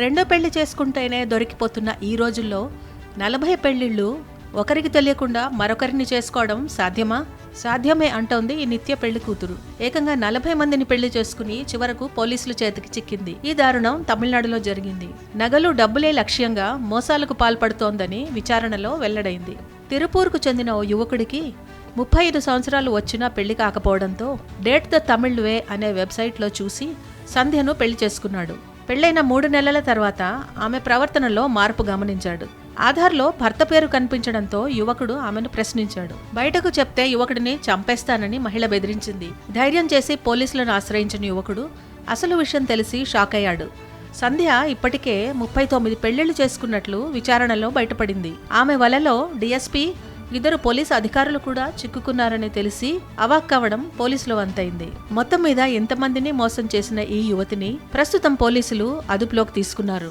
రెండో పెళ్ళి చేసుకుంటేనే దొరికిపోతున్న ఈ రోజుల్లో నలభై పెళ్ళిళ్ళు ఒకరికి తెలియకుండా మరొకరిని చేసుకోవడం సాధ్యమా? సాధ్యమే అంటోంది ఈ నిత్య పెళ్ళి కూతురు. ఏకంగా నలభై మందిని పెళ్ళి చేసుకుని చివరకు పోలీసుల చేతికి చిక్కింది. ఈ దారుణం తమిళనాడులో జరిగింది. నగలు డబ్బులే లక్ష్యంగా మోసాలకు పాల్పడుతోందని విచారణలో వెల్లడైంది. తిరుపూర్కు చెందిన ఓ యువకుడికి ముప్పై ఐదు సంవత్సరాలు వచ్చినా పెళ్ళి కాకపోవడంతో డేట్ ద తమిళ్ వే అనే వెబ్సైట్లో చూసి సంధ్యను పెళ్ళి చేసుకున్నాడు. పెళ్ళైన మూడు నెలల తర్వాత ఆమె ప్రవర్తనలో మార్పు గమనించాడు. ఆధార్లో భర్త పేరు కనిపించడంతో యువకుడు ఆమెను ప్రశ్నించాడు. బయటకు చెప్తే యువకుడిని చంపేస్తానని మహిళ బెదిరించింది. ధైర్యం చేసి పోలీసులను ఆశ్రయించిన యువకుడు అసలు విషయం తెలిసి షాక్ అయ్యాడు. సంధ్య ఇప్పటికే ముప్పై తొమ్మిది పెళ్ళిళ్ళు చేసుకున్నట్లు విచారణలో బయటపడింది. ఆమె వలలో డిఎస్పీ ఇద్దరు పోలీసు అధికారులు కూడా చిక్కుకున్నారని తెలిసి అవాక్కవడం పోలీసులు వంతైంది మొత్తం మీద ఎంతమందిని మోసం చేసిన ఈ యువతిని ప్రస్తుతం పోలీసులు అదుపులోకి తీసుకున్నారు.